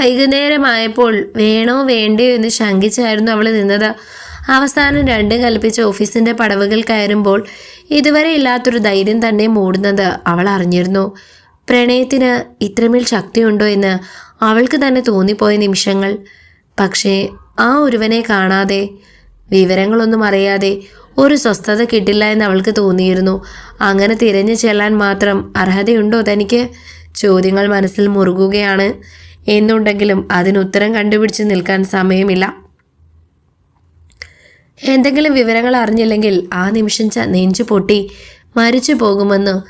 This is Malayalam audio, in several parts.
വൈകുന്നേരമായപ്പോൾ വേണോ വേണ്ടയോ എന്ന് ശങ്കിച്ചായിരുന്നു അവൾ നിന്നത്. അവസാനം രണ്ടും കൽപ്പിച്ച് ഓഫീസിന്റെ പടവുകൾ കയറുമ്പോൾ ഇതുവരെ ഇല്ലാത്തൊരു ധൈര്യം തന്നെ മൂടുന്നത് അവൾ അറിഞ്ഞിരുന്നു. പ്രണയത്തിന് ഇത്രമേൽ ശക്തിയുണ്ടോ എന്ന് അവൾക്ക് തന്നെ തോന്നിപ്പോയ നിമിഷങ്ങൾ. പക്ഷേ ആ ഒരുവനെ കാണാതെ വിവരങ്ങളൊന്നും അറിയാതെ ഒരു സ്വസ്ഥത കിട്ടില്ല എന്ന് അവൾക്ക് തോന്നിയിരുന്നു. അങ്ങനെ തിരഞ്ഞു ചെല്ലാൻ മാത്രം അർഹതയുണ്ടോ തനിക്ക്? ചോദ്യങ്ങൾ മനസ്സിൽ മുറുകുകയാണ്. എന്നുണ്ടെങ്കിലും അതിനുത്തരം കണ്ടുപിടിച്ച് നിൽക്കാൻ സമയമില്ല. എന്തെങ്കിലും വിവരങ്ങൾ അറിഞ്ഞില്ലെങ്കിൽ ആ നിമിഷം നെഞ്ചു പൊട്ടി മരിച്ചു പോകുമെന്ന്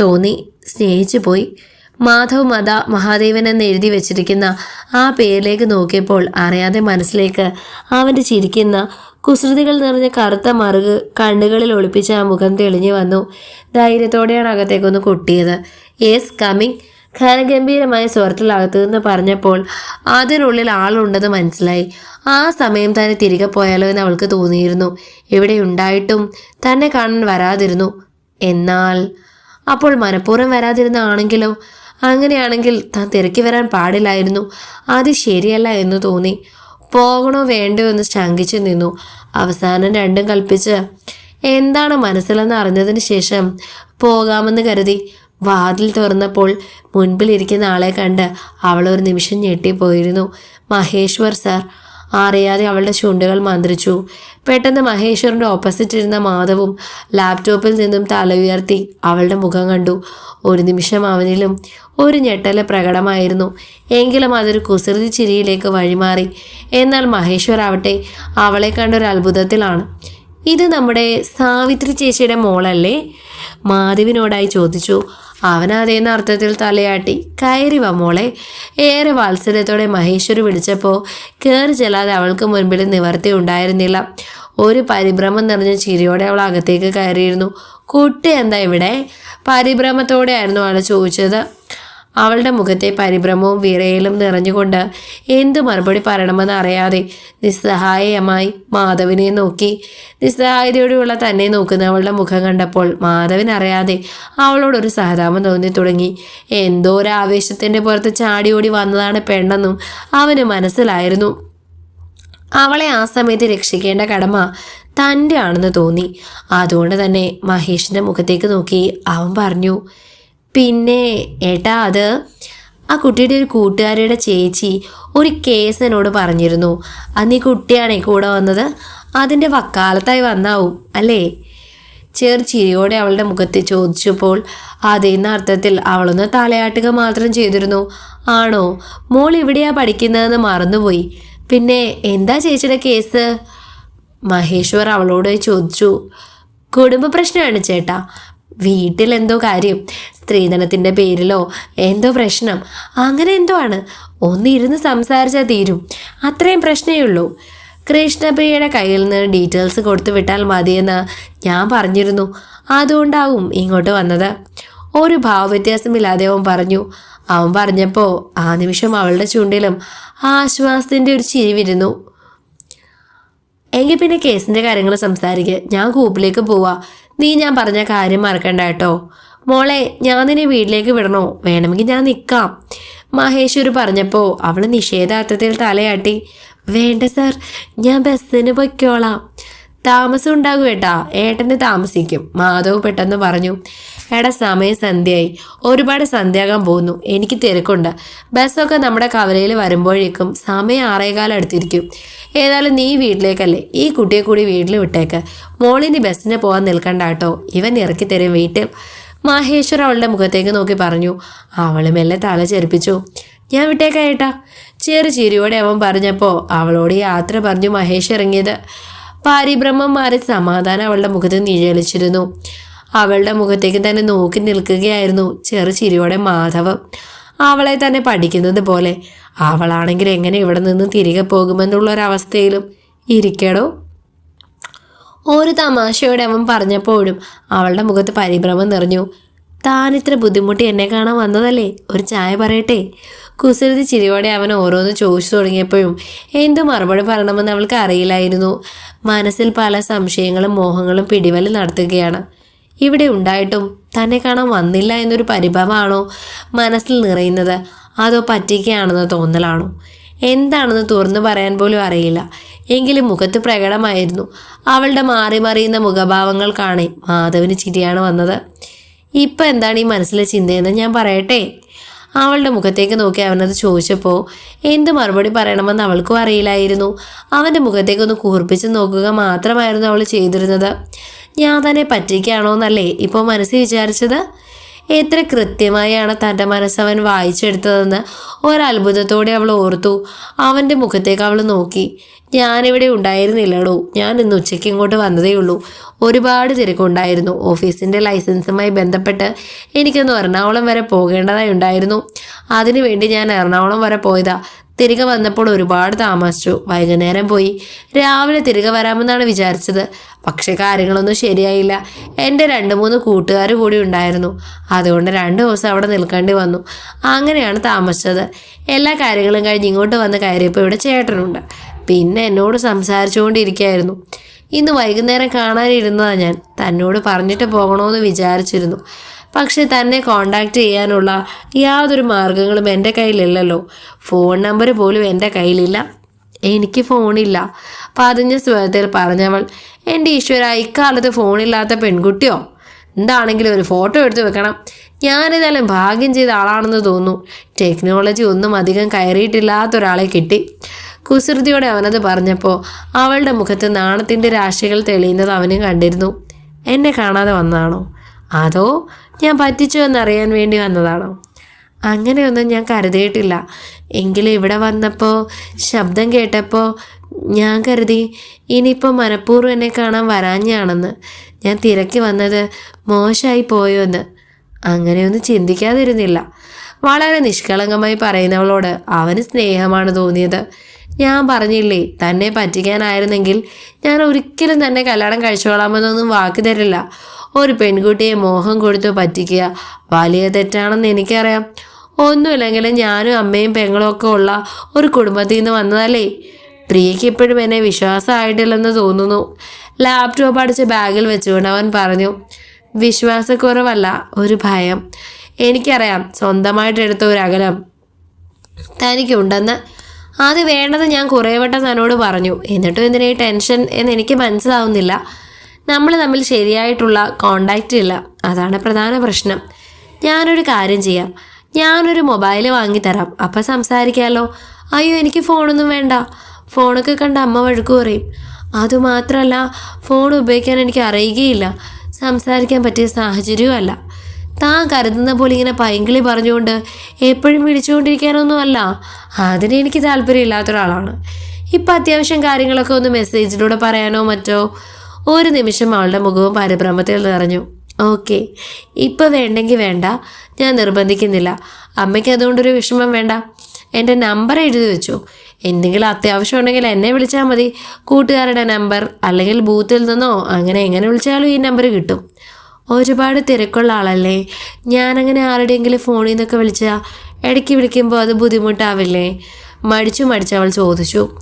തോന്നി. സ്നേഹിച്ചു പോയി. മാധവ് മത മഹാദേവൻ എന്ന് എഴുതി വെച്ചിരിക്കുന്ന ആ പേരിലേക്ക് നോക്കിയപ്പോൾ അറിയാതെ മനസ്സിലേക്ക് അവന്റെ ചിരിക്കുന്ന കുസൃതികൾ നിറഞ്ഞ കറുത്ത മറുക് കണ്ണുകളിൽ ഒളിപ്പിച്ച ആ മുഖം തെളിഞ്ഞു വന്നു. ധൈര്യത്തോടെയാണ് അകത്തേക്കൊന്ന് കൊട്ടിയത്. Yes coming. ഘനഗംഭീരമായ സ്വരത്തിൽ അകത്തു നിന്ന് പറഞ്ഞപ്പോൾ അതിനുള്ളിൽ ആളുണ്ടെന്ന് മനസ്സിലായി. ആ സമയം തന്നെ തിരികെ പോയാലോ എന്ന് അവൾക്ക് തോന്നിയിരുന്നു. ഇവിടെ ഉണ്ടായിട്ടും തന്നെ കാണാൻ വരാതിരുന്നു. എന്നാൽ അപ്പോൾ മനഃപൂർവം വരാതിരുന്ന ആണെങ്കിലോ? അങ്ങനെയാണെങ്കിൽ താൻ തിരക്കി വരാൻ പാടില്ലായിരുന്നു. അത് ശരിയല്ല എന്ന് തോന്നി. പോകണോ വേണ്ടോ എന്ന് ശങ്കിച്ചു നിന്നു. അവസാനം രണ്ടും കൽപ്പിച്ച് എന്താണ് മനസ്സിലെന്ന് അറിഞ്ഞതിന് ശേഷം പോകാമെന്ന് കരുതി. വാതിൽ തുറന്നപ്പോൾ മുൻപിലിരിക്കുന്ന ആളെ കണ്ട് അവൾ ഒരു നിമിഷം ഞെട്ടിപ്പോയിരുന്നു. മഹേശ്വർ സാർ അറിയാതെ അവളുടെ ചുണ്ടുകൾ മന്ത്രിച്ചു. പെട്ടെന്ന് മഹേശ്വറിന്റെ ഓപ്പോസിറ്റ് ഇരുന്ന മാധവും ലാപ്ടോപ്പിൽ നിന്നും തല ഉയർത്തി അവളുടെ മുഖം കണ്ടു. ഒരു നിമിഷം അവനിലും ഒരു ഞെട്ടൽ പ്രകടമായിരുന്നു. എങ്കിലും അതൊരു കുസൃതി ചിരിയിലേക്ക് വഴിമാറി. എന്നാൽ മഹേശ്വർ ആവട്ടെ അവളെ കണ്ടൊരു അത്ഭുതത്തിലാണ്. ഇത് നമ്മുടെ സാവിത്രി ചേച്ചിയുടെ മോളല്ലേ? മാധവിനോടായി ചോദിച്ചു. അവൻ അതേന്ന അർത്ഥത്തിൽ തലയാട്ടി. കയറി വമോളെ ഏറെ വാത്സല്യത്തോടെ മഹേശ്വരി വിളിച്ചപ്പോൾ കയറി ചെല്ലാതെ അവൾക്ക് മുൻപിൽ നിവർത്തി ഉണ്ടായിരുന്നില്ല. ഒരു പരിഭ്രമം നിറഞ്ഞ ചിരിയോടെ അവൾ അകത്തേക്ക് കയറിയിരുന്നു. കുട്ടി എന്താ ഇവിടെ? പരിഭ്രമത്തോടെയായിരുന്നു അവൾ ചോദിച്ചത്. അവളുടെ മുഖത്തെ പരിഭ്രമവും വിറയലും നിറഞ്ഞുകൊണ്ട് എന്തു മറുപടി പറയണമെന്ന് അറിയാതെ നിസ്സഹായമായി മാധവിനെ നോക്കി. നിസ്സഹായതയോടെയുള്ള തന്നെ നോക്കുന്ന അവളുടെ മുഖം കണ്ടപ്പോൾ മാധവൻ അറിയാതെ അവളോടൊരു സഹതാപം തോന്നി തുടങ്ങി. എന്തോ ഒരു ആവേശത്തിന്റെ പുറത്ത് ചാടിയോടി വന്നതാണ് പെണ്ണെന്നും അവന് മനസ്സിലായിരുന്നു. അവളെ ആ സമയത്ത് രക്ഷിക്കേണ്ട കടമ തന്റെ ആണെന്ന് തോന്നി. അതുകൊണ്ട് തന്നെ മഹേഷിന്റെ മുഖത്തേക്ക് നോക്കി അവൻ പറഞ്ഞു പിന്നെ ഏട്ടാ അത് ആ കുട്ടിയുടെ ഒരു കൂട്ടുകാരിയുടെ ചേച്ചി ഒരു കേസ് എന്നോട് പറഞ്ഞിരുന്നു. അന്ന് ഈ കുട്ടിയാണേ കൂടെ വന്നത്. അതിന്റെ വക്കാലത്തായി വന്നാവും അല്ലേ? ചെറു ചിരിയോടെ അവളുടെ മുഖത്ത് ചോദിച്ചപ്പോൾ അതേന്ന അർത്ഥത്തിൽ അവളൊന്ന് തലയാട്ടുക മാത്രം ചെയ്തിരുന്നു. ആണോ? മോൾ എവിടെയാ പഠിക്കുന്നതെന്ന് മറന്നുപോയി. പിന്നെ എന്താ ചേച്ചിയുടെ കേസ് മഹേശ്വർ അവളോട് ചോദിച്ചു. കുടുംബ പ്രശ്നമാണ് ചേട്ടാ. വീട്ടിലെന്തോ കാര്യം. സ്ത്രീധനത്തിന്റെ പേരിലോ? എന്തോ പ്രശ്നം. അങ്ങനെ എന്തോ ആണ്. ഒന്നിരുന്ന് സംസാരിച്ചാൽ തീരും. അത്രയും പ്രശ്നമേ ഉള്ളൂ. കൃഷ്ണപ്രിയയുടെ കയ്യിൽ നിന്ന് ഡീറ്റെയിൽസ് കൊടുത്തു വിട്ടാൽ മതിയെന്ന് ഞാൻ പറഞ്ഞിരുന്നു. അതുകൊണ്ടാവും ഇങ്ങോട്ട് വന്നത്. ഒരു ഭാവവ്യത്യാസമില്ലാതെ അവൻ പറഞ്ഞു. അവൻ പറഞ്ഞപ്പോൾ ആ നിമിഷം അവളുടെ ചുണ്ടിലും ആശ്വാസത്തിന്റെ ഒരു ചിരി വിരുന്നു. എങ്കിൽ പിന്നെ കേസിന്റെ കാര്യങ്ങൾ സംസാരിക്കുക ഞാൻ കൂപ്പിലേക്ക് പോവാ. നീ ഞാൻ പറഞ്ഞ കാര്യം മറക്കണ്ട കേട്ടോ. മോളെ ഞാൻ നിന്നെ വീട്ടിലേക്ക് വിടണോ? വേണമെങ്കിൽ ഞാൻ നിൽക്കാം. മഹേശ്വര് പറഞ്ഞപ്പോൾ അവൾ നിഷേധാർത്ഥത്തിൽ തലയാട്ടി വേണ്ട സർ ഞാൻ ബസ്സിന് പൊയ്ക്കോളാം. താമസം ഉണ്ടാകും ഏട്ടാ ഏട്ടന് താമസിക്കും. മാധവ് പെട്ടെന്ന് പറഞ്ഞു എടാ സമയം സന്ധ്യയായി. ഒരുപാട് സന്ധ്യാകാൻ പോകുന്നു. എനിക്ക് തിരക്കുണ്ട്. ബസ്സൊക്കെ നമ്മുടെ കവലയിൽ വരുമ്പോഴേക്കും സമയം ആറേകാലം അടുത്തിരിക്കും. ഏതായാലും നീ വീട്ടിലേക്കല്ലേ? ഈ കുട്ടിയെ കൂടി വീട്ടിൽ വിട്ടേക്ക്. മോളിനി ബസ്സിന് പോകാൻ നിൽക്കണ്ട കേട്ടോ. ഇവൻ ഇറക്കി തരും വീട്ടിൽ. മഹേശ്വർ അവളുടെ മുഖത്തേക്ക് നോക്കി പറഞ്ഞു അവൾ മെല്ലെ തല ചെറുപ്പിച്ചു ഞാൻ വിട്ടേക്കാം ഏട്ടാ. ചെറു ചിരിയോടെ അവൻ പറഞ്ഞപ്പോൾ അവളോട് യാത്ര പറഞ്ഞു മഹേഷ് ഇറങ്ങിയത്. പാരിബ്രഹ്മം മാറി സമാധാനം അവളുടെ മുഖത്ത് നിഴലിച്ചിരുന്നു. അവളുടെ മുഖത്തേക്ക് തന്നെ നോക്കി നിൽക്കുകയായിരുന്നു ചെറു ചിരിയോടെ മാധവ്. അവളെ തന്നെ പഠിക്കുന്നത് പോലെ അവളാണെങ്കിൽ എങ്ങനെ ഇവിടെ നിന്ന് തിരികെ പോകുമെന്നുള്ള ഒരവസ്ഥയിലും ഇരിക്കടോ? ഒരു തമാശയോടെ അവൻ പറഞ്ഞപ്പോഴും അവളുടെ മുഖത്ത് പരിഭ്രമം നിറഞ്ഞു. താൻ ഇത്ര ബുദ്ധിമുട്ടി എന്നെ കാണാൻ വന്നതല്ലേ? ഒരു ചായ പറയട്ടെ? കുസൃതി ചിരിയോടെ അവൻ ഓരോന്ന് ചോദിച്ചു തുടങ്ങിയപ്പോഴും എന്തു മറുപടി പറയണമെന്ന് അവൾക്ക് അറിയില്ലായിരുന്നു. മനസ്സിൽ പല സംശയങ്ങളും മോഹങ്ങളും പിടിവലി നടത്തുകയാണ്. ഇവിടെ ഉണ്ടായിട്ടും തന്നെ കാണാൻ വന്നില്ല എന്നൊരു പരിഭവമാണോ മനസ്സിൽ നിറയുന്നത്? അതോ പറ്റിക്കുകയാണെന്ന് തോന്നലാണോ? എന്താണെന്ന് തുറന്നു പറയാൻ പോലും അറിയില്ല. എങ്കിലും മുഖത്ത് പ്രകടമായിരുന്നു. അവളുടെ മാറി മറിയുന്ന മുഖഭാവങ്ങൾ കാണേ മാധവിന് ചിരിയാണ് വന്നത്. ഇപ്പം എന്താണ് ഈ മനസ്സിലെ ചിന്തയെന്ന് ഞാൻ പറയട്ടെ? അവളുടെ മുഖത്തേക്ക് നോക്കി അവനത് ചോദിച്ചപ്പോൾ എന്ത് മറുപടി പറയണമെന്ന് അവൾക്കും അറിയില്ലായിരുന്നു. അവന്റെ മുഖത്തേക്കൊന്ന് കൂർപ്പിച്ച് നോക്കുക മാത്രമായിരുന്നു അവൾ ചെയ്തിരുന്നത്. ഞാൻ തന്നെ പറ്റിക്കുകയാണോ എന്നല്ലേ ഇപ്പോൾ മനസ്സിൽ വിചാരിച്ചത്? എത്ര കൃത്യമായാണ് തന്റെ മനസ്സവൻ വായിച്ചെടുത്തതെന്ന് ഒരത്ഭുതത്തോടെ അവൾ ഓർത്തു. അവന്റെ മുഖത്തേക്ക് അവൾ നോക്കി. ഞാനിവിടെ ഉണ്ടായിരുന്നില്ലടോ. ഞാൻ ഇന്ന് ഉച്ചയ്ക്ക് ഇങ്ങോട്ട് വന്നതേ ഉള്ളൂ. ഒരുപാട് തിരക്കുണ്ടായിരുന്നു. ഓഫീസിന്റെ ലൈസൻസുമായി ബന്ധപ്പെട്ട് എനിക്കൊന്ന് എറണാകുളം വരെ പോകേണ്ടതായി ഉണ്ടായിരുന്നു. അതിനുവേണ്ടി ഞാൻ എറണാകുളം വരെ പോയതാ. തിരികെ വന്നപ്പോൾ ഒരുപാട് താമസിച്ചു. വൈകുന്നേരം പോയി. രാവിലെ തിരികെ വരാമെന്നാണ് വിചാരിച്ചത്. പക്ഷെ കാര്യങ്ങളൊന്നും ശരിയായില്ല. എന്റെ രണ്ട് മൂന്ന് കൂട്ടുകാർ കൂടി ഉണ്ടായിരുന്നു. അതുകൊണ്ട് രണ്ട് ദിവസം അവിടെ നിൽക്കേണ്ടി വന്നു. അങ്ങനെയാണ് താമസിച്ചത്. എല്ലാ കാര്യങ്ങളും കഴിഞ്ഞ് ഇങ്ങോട്ട് വന്ന് കയറിയപ്പോൾ ഇവിടെ ചേട്ടനുണ്ട്. പിന്നെ എന്നോട് സംസാരിച്ചുകൊണ്ടിരിക്കുകയായിരുന്നു. ഇന്ന് വൈകുന്നേരം കാണാനിരുന്നതാണ് ഞാൻ. തന്നോട് പറഞ്ഞിട്ട് പോകണമെന്ന് വിചാരിച്ചിരുന്നു. പക്ഷെ തന്നെ കോണ്ടാക്ട് ചെയ്യാനുള്ള യാതൊരു മാർഗങ്ങളും എന്റെ കയ്യിലില്ലല്ലോ. ഫോൺ നമ്പർ പോലും എന്റെ കയ്യിലില്ല. എനിക്ക് ഫോണില്ല. പതിഞ്ഞ സ്വരത്തിൽ പറഞ്ഞവൾ എന്റെ ഈശ്വര ഇക്കാലത്ത് ഫോണില്ലാത്ത പെൺകുട്ടിയോ? എന്താണെങ്കിലും ഒരു ഫോട്ടോ എടുത്തു വെക്കണം. ഞാനിതായാലും ഭാഗ്യം ചെയ്ത ആളാണെന്ന് തോന്നുന്നു. ടെക്നോളജി ഒന്നും അധികം കയറിയിട്ടില്ലാത്ത ഒരാളെ കിട്ടി. കുസൃതിയോടെ അവനത് പറഞ്ഞപ്പോൾ അവളുടെ മുഖത്ത് നാണത്തിന്റെ രാശികൾ തെളിയുന്നത് അവനും കണ്ടിരുന്നു. എന്നെ കാണാതെ വന്നതാണോ? അതോ ഞാൻ പറ്റിച്ചു എന്നറിയാൻ വേണ്ടി വന്നതാണോ? അങ്ങനെയൊന്നും ഞാൻ കരുതിയിട്ടില്ല. എങ്കിലും ഇവിടെ വന്നപ്പോൾ ശബ്ദം കേട്ടപ്പോൾ ഞാൻ കരുതി ഇനിയിപ്പോൾ മനഃപൂർവം എന്നെ കാണാൻ വരാഞ്ഞാണെന്ന്. ഞാൻ തിരക്കി വന്നത് മോശമായി പോയോ എന്ന് അങ്ങനെയൊന്നും ചിന്തിക്കാതിരുന്നില്ല. വളരെ നിഷ്കളങ്കമായി പറയുന്നവളോട് അവന് സ്നേഹമാണ് തോന്നിയത്. ഞാൻ പറഞ്ഞില്ലേ തന്നെ പറ്റിക്കാനായിരുന്നെങ്കിൽ ഞാൻ ഒരിക്കലും തന്നെ കല്യാണം കഴിച്ചോളാമെന്നൊന്നും വാക്ക് തരില്ല. ഒരു പെൺകുട്ടിയെ മോഹം കൊടുത്തു പറ്റിക്കുക വലിയ തെറ്റാണെന്ന് എനിക്കറിയാം. ഒന്നുമില്ലെങ്കിലും ഞാനും അമ്മയും പെങ്ങളും ഒക്കെ ഉള്ള ഒരു കുടുംബത്തിൽ നിന്ന് വന്നതല്ലേ? പ്രിയയ്ക്ക് ഇപ്പോഴും എന്നെ വിശ്വാസമായിട്ടില്ലെന്ന് തോന്നുന്നു. ലാപ്ടോപ്പ് അടിച്ച് ബാഗിൽ വെച്ചുകൊണ്ട് അവൻ പറഞ്ഞു വിശ്വാസക്കുറവല്ല ഒരു ഭയം. എനിക്കറിയാം സ്വന്തമായിട്ട് എടുത്ത ഒരു അകലം തനിക്കുണ്ടെന്ന്. അത് വേണ്ടത് ഞാൻ കുറേ വട്ടം തന്നോട് പറഞ്ഞു. എന്നിട്ടും ഈ ടെൻഷൻ എന്ന് എനിക്ക് മനസ്സിലാവുന്നില്ല. നമ്മൾ തമ്മിൽ ശരിയായിട്ടുള്ള കോണ്ടാക്റ്റ് ഇല്ല. അതാണ് പ്രധാന പ്രശ്നം. ഞാനൊരു കാര്യം ചെയ്യാം. ഞാനൊരു മൊബൈൽ വാങ്ങിത്തരാം അപ്പം സംസാരിക്കാമല്ലോ അയ്യോ എനിക്ക് ഫോണൊന്നും വേണ്ട. ഫോണൊക്കെ കണ്ട അമ്മ വഴുക്കു പറയും. അതുമാത്രമല്ല ഫോൺ ഉപയോഗിക്കാൻ എനിക്ക് അറിയുകയില്ല. സംസാരിക്കാൻ പറ്റിയ സാഹചര്യവും അല്ല. താൻ കരുതുന്ന പോലെ ഇങ്ങനെ പൈങ്കിളി പറഞ്ഞുകൊണ്ട് എപ്പോഴും വിളിച്ചുകൊണ്ടിരിക്കാനൊന്നുമല്ല. അതിന് എനിക്ക് താല്പര്യമില്ലാത്ത ഒരാളാണ്. ഇപ്പം അത്യാവശ്യം കാര്യങ്ങളൊക്കെ ഒന്ന് മെസ്സേജിലൂടെ പറയാനോ മറ്റോ? ഒരു നിമിഷം അവളുടെ മുഖവും പരിഭ്രമത്തിൽ നിറഞ്ഞു. ഓക്കെ. ഇപ്പം വേണ്ടെങ്കിൽ വേണ്ട. ഞാൻ നിർബന്ധിക്കുന്നില്ല. അമ്മയ്ക്ക് അതുകൊണ്ടൊരു വിഷമം വേണ്ട. എന്റെ നമ്പർ എഴുതി വെച്ചു. എന്തെങ്കിലും അത്യാവശ്യം ഉണ്ടെങ്കിൽ എന്നെ വിളിച്ചാൽ മതി. കൂട്ടുകാരുടെ നമ്പർ അല്ലെങ്കിൽ ബൂത്തിൽ നിന്നോ അങ്ങനെ എങ്ങനെ വിളിച്ചാലും ഈ നമ്പർ കിട്ടും. ഒരുപാട് തിരക്കുള്ള ആളല്ലേ. ഞാനങ്ങനെ ആരുടെയെങ്കിലും ഫോണിൽ നിന്നൊക്കെ വിളിച്ചാൽ ഇടയ്ക്ക് വിളിക്കുമ്പോൾ അത് ബുദ്ധിമുട്ടാവില്ലേ? മടിച്ചു മടിച്ച് അവൾ ചോദിച്ചു.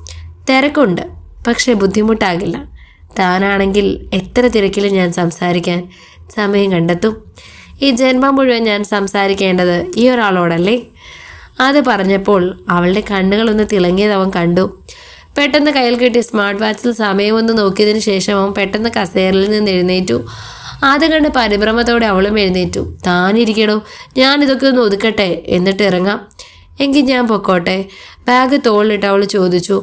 തിരക്കുണ്ട്. പക്ഷേ ബുദ്ധിമുട്ടാകില്ല. താനാണെങ്കിൽ എത്ര തിരക്കിലും ഞാൻ സംസാരിക്കാൻ സമയം കണ്ടെത്തും? ഈ ജന്മം മുഴുവൻ ഞാൻ സംസാരിക്കേണ്ടത് ഈ ഒരാളോടല്ലേ? അത് പറഞ്ഞപ്പോൾ അവളുടെ കണ്ണുകളൊന്ന് തിളങ്ങിയത് അവൻ കണ്ടു. പെട്ടെന്ന് കയ്യിൽ കിട്ടിയ സ്മാർട്ട് വാച്ചിൽ സമയമൊന്ന് നോക്കിയതിന് ശേഷം അവൻ പെട്ടെന്ന് കസേരയിൽ നിന്ന് എഴുന്നേറ്റു. അത് കണ്ട് പരിഭ്രമത്തോടെ അവളും എഴുന്നേറ്റു. താനിരിക്കണോ? ഞാനിതൊക്കെ ഒന്ന് ഒതുക്കട്ടെ. എന്നിട്ട് ഇറങ്ങാം. എങ്കിൽ ഞാൻ പൊക്കോട്ടെ. ബാഗ് തോളിലിട്ട് അവൾ ചോദിച്ചു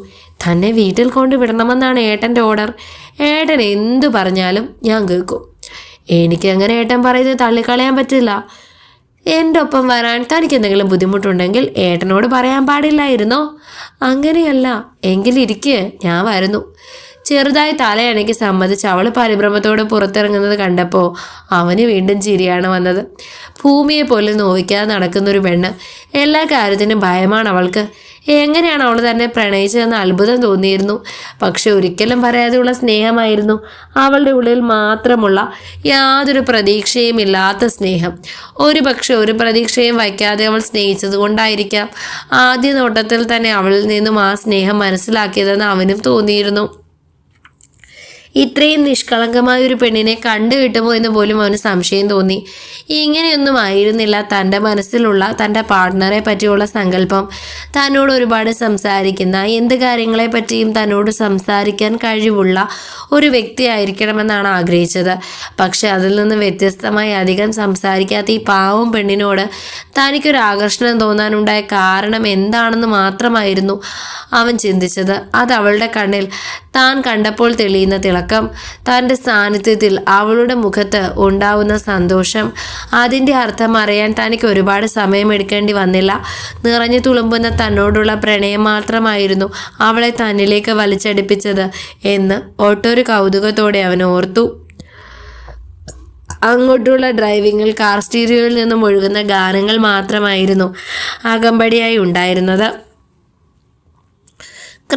തന്നെ വീട്ടിൽ കൊണ്ട് വിടണമെന്നാണ് ഏട്ടന്റെ ഓർഡർ? ഏട്ടൻ എന്തു പറഞ്ഞാലും ഞാൻ കേൾക്കും. എനിക്ക് അങ്ങനെ ഏട്ടൻ പറയുന്നത് തള്ളിക്കളയാൻ പറ്റില്ല. എന്റെ ഒപ്പം വരാൻ തനിക്ക് എന്തെങ്കിലും ബുദ്ധിമുട്ടുണ്ടെങ്കിൽ ഏട്ടനോട് പറയാൻ പാടില്ലായിരുന്നോ? അങ്ങനെയല്ല എങ്കിലിരിക്കെ ഞാൻ വരുന്നു. ചെറുതായി തലയണയ്ക്ക് സമ്മതിച്ച് അവൾ പരിഭ്രമത്തോടെ പുറത്തിറങ്ങുന്നത് കണ്ടപ്പോൾ അവന് വീണ്ടും ചിരിയാണ് വന്നത്. ഭൂമിയെ പോലെ നോവിക്കാതെ നടക്കുന്നൊരു പെണ്ണ്. എല്ലാ കാര്യത്തിനും ഭയമാണ് അവൾക്ക്. എങ്ങനെയാണ് അവൾ തന്നെ പ്രണയിച്ചതെന്ന് അത്ഭുതം തോന്നിയിരുന്നു. പക്ഷെ ഒരിക്കലും പറയാതെയുള്ള സ്നേഹമായിരുന്നു അവളുടെ ഉള്ളിൽ മാത്രമുള്ള യാതൊരു പ്രതീക്ഷയും ഇല്ലാത്ത സ്നേഹം. ഒരു പക്ഷെ ഒരു പ്രതീക്ഷയും വയ്ക്കാതെ അവൾ സ്നേഹിച്ചത് കൊണ്ടായിരിക്കാം. ആദ്യ നോട്ടത്തിൽ തന്നെ അവളിൽ നിന്നും ആ സ്നേഹം മനസ്സിലാക്കിയതെന്ന് അവനും തോന്നിയിരുന്നു. ഇത്രയും നിഷ്കളങ്കമായ ഒരു പെണ്ണിനെ കണ്ടു കിട്ടുമോ എന്ന് പോലും അവന് സംശയം തോന്നി. ഇങ്ങനെയൊന്നും ആയിരുന്നില്ല. തന്റെ മനസ്സിലുള്ള തന്റെ പാർട്ട്ണറെ പറ്റിയുള്ള സങ്കല്പം. തന്നോട് ഒരുപാട് സംസാരിക്കുന്ന എന്ത് കാര്യങ്ങളെ പറ്റിയും തന്നോട് സംസാരിക്കാൻ കഴിവുള്ള ഒരു വ്യക്തി ആയിരിക്കണമെന്നാണ് ആഗ്രഹിച്ചത്. പക്ഷെ അതിൽ നിന്ന് വ്യത്യസ്തമായി അധികം സംസാരിക്കാത്ത ഈ പാവം പെണ്ണിനോട് തനിക്കൊരു ആകർഷണം തോന്നാനുണ്ടായ കാരണം എന്താണെന്ന് മാത്രമായിരുന്നു അവൻ ചിന്തിച്ചത്. അത് അവളുടെ കണ്ണിൽ താൻ കണ്ടപ്പോൾ തെളിയുന്ന തിളക്കം. തന്റെ സാന്നിധ്യത്തിൽ അവളുടെ മുഖത്ത് ഉണ്ടാവുന്ന സന്തോഷം. അതിന്റെ അർത്ഥം അറിയാൻ തനിക്ക് ഒരുപാട് സമയമെടുക്കേണ്ടി വന്നില്ല. നിറഞ്ഞു തുളുമ്പുന്ന തന്നോടുള്ള പ്രണയം മാത്രമായിരുന്നു അവളെ തന്നിലേക്ക് വലിച്ചടിപ്പിച്ചത് എന്ന് ഒട്ടൊരു കൗതുകത്തോടെ അവൻ ഓർത്തു. അങ്ങോട്ടുള്ള ഡ്രൈവിങ്ങിൽ കാർ സ്റ്റീരിയോയിൽ നിന്നും ഒഴുകുന്ന ഗാനങ്ങൾ മാത്രമായിരുന്നു അകമ്പടിയായി ഉണ്ടായിരുന്നത്.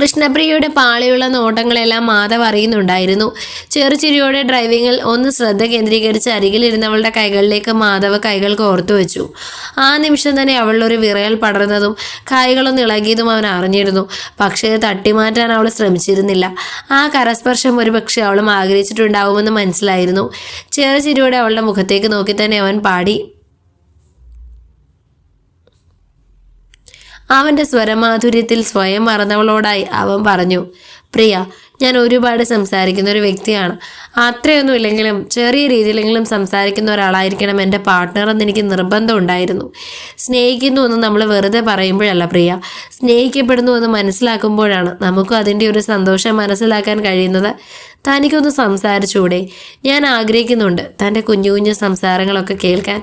കൃഷ്ണപ്രിയയുടെ പാളിയുള്ള നോട്ടങ്ങളെല്ലാം മാധവ് അറിയുന്നുണ്ടായിരുന്നു. ചെറുചിരിയോടെ ഡ്രൈവിങ്ങിൽ ഒന്ന് ശ്രദ്ധ കേന്ദ്രീകരിച്ച് അരികിലിരുന്നവളുടെ കൈകളിലേക്ക് മാധവ് കൈകൾ കോർത്തു വെച്ചു. ആ നിമിഷം തന്നെ അവളൊരു വിറയൽ പടർന്നതും കൈകളൊന്ന് ഇളകിയതും അവൻ അറിഞ്ഞിരുന്നു. പക്ഷേ തട്ടിമാറ്റാൻ അവൾ ശ്രമിച്ചിരുന്നില്ല. ആ കരസ്പർശം ഒരു പക്ഷേ അവളും ആഗ്രഹിച്ചിട്ടുണ്ടാവുമെന്ന് മനസ്സിലായിരുന്നു. ചെറുചിരിയോടെ അവളുടെ മുഖത്തേക്ക് നോക്കി തന്നെ അവൻ പാടി അവന്റെ സ്വരമാധുര്യത്തിൽ സ്വയം മറന്നവളോടായി അവൻ പറഞ്ഞു പ്രിയ ഞാൻ ഒരുപാട് സംസാരിക്കുന്ന ഒരു വ്യക്തിയാണ്. അത്രയൊന്നും ഇല്ലെങ്കിലും ചെറിയ രീതിയിലെങ്കിലും സംസാരിക്കുന്ന ഒരാളായിരിക്കണം എന്റെ പാർട്ട്ണർ എന്ന് എനിക്ക് നിർബന്ധം ഉണ്ടായിരുന്നു. സ്നേഹിക്കുന്നു എന്ന് നമ്മൾ വെറുതെ പറയുമ്പോഴല്ല പ്രിയ. സ്നേഹിക്കപ്പെടുന്നു എന്ന് മനസ്സിലാക്കുമ്പോഴാണ് നമുക്കും അതിന്റെ ഒരു സന്തോഷം മനസ്സിലാക്കാൻ കഴിയുന്നത്. തനിക്കൊന്ന് സംസാരിച്ചുകൂടെ? ഞാൻ ആഗ്രഹിക്കുന്നുണ്ട് തന്റെ കുഞ്ഞു കുഞ്ഞു സംസാരങ്ങളൊക്കെ കേൾക്കാൻ.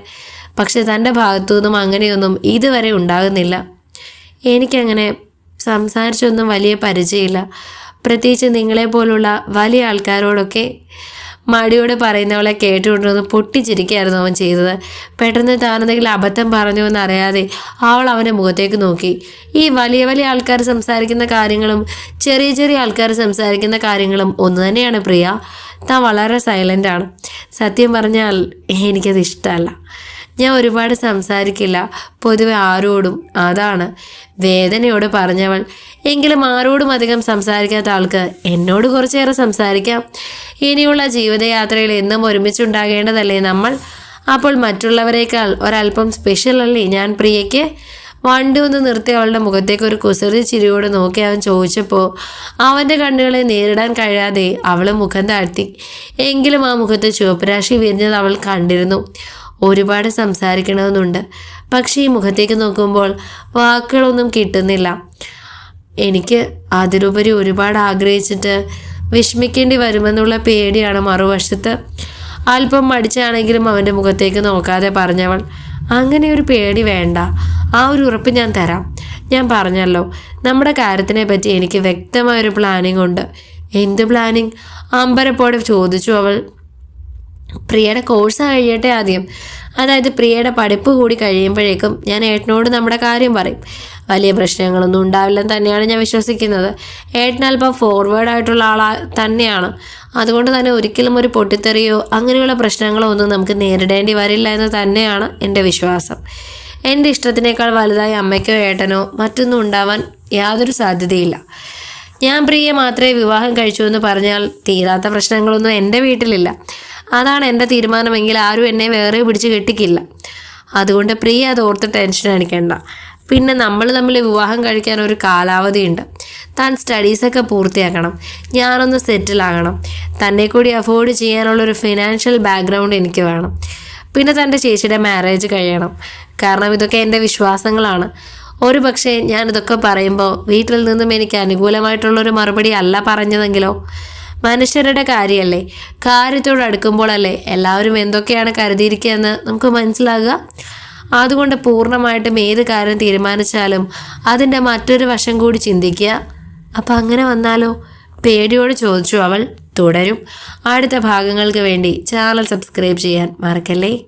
പക്ഷെ തന്റെ ഭാഗത്തു നിന്നും അങ്ങനെയൊന്നും ഇതുവരെ ഉണ്ടാകുന്നില്ല. എനിക്കങ്ങനെ സംസാരിച്ചൊന്നും വലിയ പരിചയമില്ല. പ്രത്യേകിച്ച് നിങ്ങളെ പോലുള്ള വലിയ ആൾക്കാരോടൊക്കെ മടിയോടെ പറയുന്നവളെ കേട്ടുകൊണ്ടിരുന്ന് പൊട്ടിച്ചിരിക്കുകയായിരുന്നു അവൻ ചെയ്തത്. പെട്ടെന്ന് താനെന്തെങ്കിലും അബദ്ധം പറഞ്ഞു എന്നറിയാതെ അവൾ അവന്റെ മുഖത്തേക്ക് നോക്കി. ഈ വലിയ വലിയ ആൾക്കാർ സംസാരിക്കുന്ന കാര്യങ്ങളും ചെറിയ ചെറിയ ആൾക്കാർ സംസാരിക്കുന്ന കാര്യങ്ങളും ഒന്ന് തന്നെയാണ് പ്രിയ. താൻ വളരെ സൈലന്റ് ആണ്. സത്യം പറഞ്ഞാൽ എനിക്കത് ഇഷ്ടമല്ല. ഞാൻ ഒരുപാട് സംസാരിക്കില്ല. പൊതുവെ ആരോടും അതാണ് വേദനയോട് പറഞ്ഞവൾ. എങ്കിലും ആരോടും അധികം സംസാരിക്കാത്ത ആൾക്ക് എന്നോട് കുറച്ചേറെ സംസാരിക്കാം. ഇനിയുള്ള ജീവിതയാത്രയിൽ എന്നും ഒരുമിച്ചുണ്ടാകേണ്ടതല്ലേ നമ്മൾ? അപ്പോൾ മറ്റുള്ളവരെക്കാൾ ഒരല്പം സ്പെഷ്യൽ അല്ലേ ഞാൻ പ്രിയയ്ക്ക്? വണ്ടി ഒന്ന് നിർത്തി അവളുടെ മുഖത്തേക്ക് ഒരു കുസൃതി ചിരിയോട് നോക്കി അവൻ ചോദിച്ചപ്പോൾ അവന്റെ കണ്ണുകളെ നേരിടാൻ കഴിയാതെ അവൾ മുഖം താഴ്ത്തി. എങ്കിലും ആ മുഖത്ത് ചുവപ്പരാശി വിരിഞ്ഞത് അവൾ കണ്ടിരുന്നു. ഒരുപാട് സംസാരിക്കണമെന്നുണ്ട്. പക്ഷേ ഈ മുഖത്തേക്ക് നോക്കുമ്പോൾ വാക്കുകളൊന്നും കിട്ടുന്നില്ല. എനിക്ക് അതിലുപരി ഒരുപാട് ആഗ്രഹിച്ചിട്ട് വിഷമിക്കേണ്ടി വരുമെന്നുള്ള പേടിയാണ് മറുവശത്ത്. അല്പം മടിച്ചാണെങ്കിലും അവന്റെ മുഖത്തേക്ക് നോക്കാതെ പറഞ്ഞവൾ അങ്ങനെ ഒരു പേടി വേണ്ട. ആ ഒരു ഉറപ്പ് ഞാൻ തരാം. ഞാൻ പറഞ്ഞല്ലോ നമ്മുടെ കാര്യത്തിനെ പറ്റി എനിക്ക് വ്യക്തമായൊരു പ്ലാനിംഗ് ഉണ്ട്. എന്ത് പ്ലാനിങ് അമ്പരപ്പോടെ ചോദിച്ചു അവൾ. പ്രിയയുടെ കോഴ്സ് കഴിയട്ടെ ആദ്യം. അതായത് പ്രിയയുടെ പഠിപ്പ് കൂടി കഴിയുമ്പോഴേക്കും ഞാൻ ഏട്ടനോട് നമ്മുടെ കാര്യം പറയും. വലിയ പ്രശ്നങ്ങളൊന്നും ഉണ്ടാവില്ലെന്ന് തന്നെയാണ് ഞാൻ വിശ്വസിക്കുന്നത്. ഏട്ടൻ അല്പം ഫോർവേഡ് ആയിട്ടുള്ള ആളാ തന്നെയാണ്. അതുകൊണ്ട് തന്നെ ഒരിക്കലും ഒരു പൊട്ടിത്തെറിയോ അങ്ങനെയുള്ള പ്രശ്നങ്ങളോ ഒന്നും നമുക്ക് നേരിടേണ്ടി വരില്ല എന്ന് തന്നെയാണ് എന്റെ വിശ്വാസം. എന്റെ ഇഷ്ടത്തിനേക്കാൾ വലുതായി അമ്മയ്ക്കോ ഏട്ടനോ മറ്റൊന്നും ഉണ്ടാവാൻ യാതൊരു സാധ്യതയില്ല. ഞാൻ പ്രിയെ മാത്രമേ വിവാഹം കഴിച്ചു എന്ന് പറഞ്ഞാൽ തീരാത്ത പ്രശ്നങ്ങളൊന്നും എന്റെ വീട്ടിലില്ല. അതാണ് എന്റെ തീരുമാനമെങ്കിൽ ആരും എന്നെ വേറെ പിടിച്ച് കെട്ടിക്കില്ല. അതുകൊണ്ട് പ്രിയ അത് ഓർത്ത് ടെൻഷൻ അടിക്കേണ്ട. പിന്നെ നമ്മൾ തമ്മിൽ വിവാഹം കഴിക്കാൻ ഒരു കാലാവധിയുണ്ട്. താൻ സ്റ്റഡീസൊക്കെ പൂർത്തിയാക്കണം. ഞാനൊന്ന് സെറ്റിലാകണം തന്നെ കൂടി അഫോർഡ് ചെയ്യാനുള്ള ഒരു ഫിനാൻഷ്യൽ ബാക്ക്ഗ്രൗണ്ട് എനിക്ക് വേണം. പിന്നെ തന്റെ ചേച്ചിയുടെ മാരേജ് കഴിയണം. കാരണം ഇതൊക്കെ എന്റെ വിശ്വാസങ്ങളാണ്. ഒരു പക്ഷേ ഞാനിതൊക്കെ പറയുമ്പോൾ വീട്ടിൽ നിന്നും എനിക്ക് അനുകൂലമായിട്ടുള്ളൊരു മറുപടി അല്ല പറഞ്ഞതെങ്കിലോ? മനുഷ്യരുടെ കാര്യമല്ലേ കാര്യത്തോട് അടുക്കുമ്പോഴല്ലേ എല്ലാവരും എന്തൊക്കെയാണ് കരുതിയിരിക്കുക എന്ന് നമുക്ക് മനസ്സിലാകുക. അതുകൊണ്ട് പൂർണമായിട്ടും ഏത് കാര്യം തീരുമാനിച്ചാലും അതിന്റെ മറ്റൊരു വശം കൂടി ചിന്തിക്കുക. അപ്പം അങ്ങനെ വന്നാലോ? പേടിയോട് ചോദിച്ചു അവൾ തുടരും. അടുത്ത ഭാഗങ്ങൾക്ക് വേണ്ടി ചാനൽ സബ്സ്ക്രൈബ് ചെയ്യാൻ മറക്കല്ലേ?